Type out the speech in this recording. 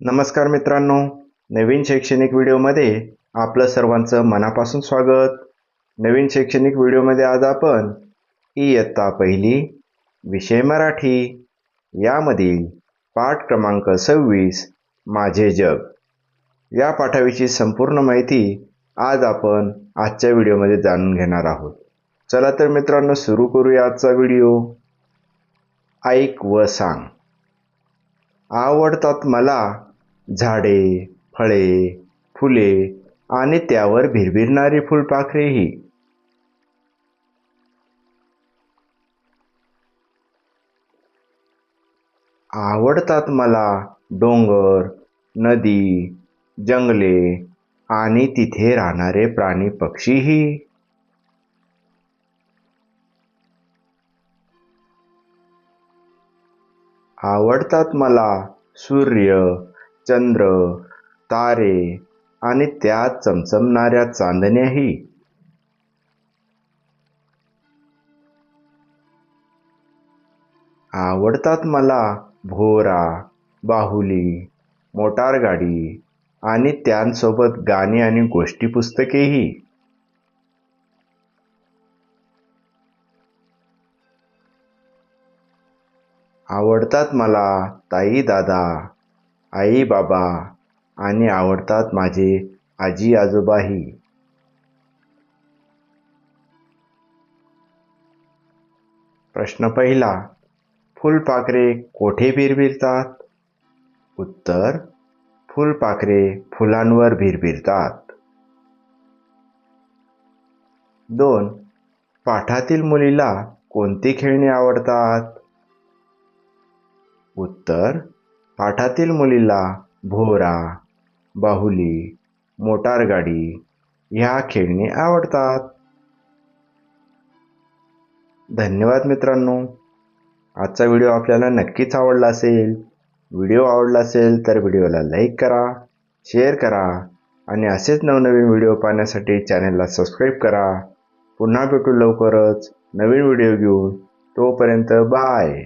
नमस्कार मित्रांनो नवीन शैक्षणिक व्हिडिओमध्ये आपलं सर्वांचं मनापासून स्वागत. नवीन शैक्षणिक व्हिडिओमध्ये आज आपण इयत्ता पहिली विषय मराठी. यामधील पाठ क्रमांक सव्वीस माझे जग. या पाठाविषयी संपूर्ण माहिती आज आपण आजच्या व्हिडिओमध्ये जाणून घेणार आहोत. चला तर मित्रांनो सुरू करूया आजचा व्हिडिओ. ऐक व सांग. आवडतात मला झाडे फळे फुले आणि त्यावर भिरभिरणारी फुलपाखरेही. आवडतात मला डोंगर नदी जंगले आणि तिथे राहणारे प्राणी पक्षीही. आवडतात मला सूर्य चंद्र तारे आणि त्यात चमचमणाऱ्या चांदण्याही. आवडतात मला भोरा बाहुली मोटारगाडी आणि त्यांसोबत गाणी आणि गोष्टी पुस्तकेही आवडतात मला ताई दादा आई बाबा आणि आवडतात माझे आजी आजोबाही. प्रश्न पहिला फुलपाखरे कोठे भिरभिरतात उत्तर फुलपाखरे फुलांवर भिरभिरतात दोन पाठातील मुलीला कोणती खेळणी आवडतात? उत्तर पाठातील मुलीला भोरा बाहुली मोटारगाडी ह्या खेळणी आवडतात. धन्यवाद मित्रांनो. आजचा व्हिडिओ आपल्याला नक्कीच आवडला असेल. व्हिडिओ आवडला असेल तर व्हिडिओला लाईक करा शेअर करा आणि असेच नवनवीन व्हिडिओ पाहण्यासाठी चॅनलला सबस्क्राईब करा. पुन्हा भेटू लवकरच नवीन व्हिडिओ घेऊन. तोपर्यंत बाय.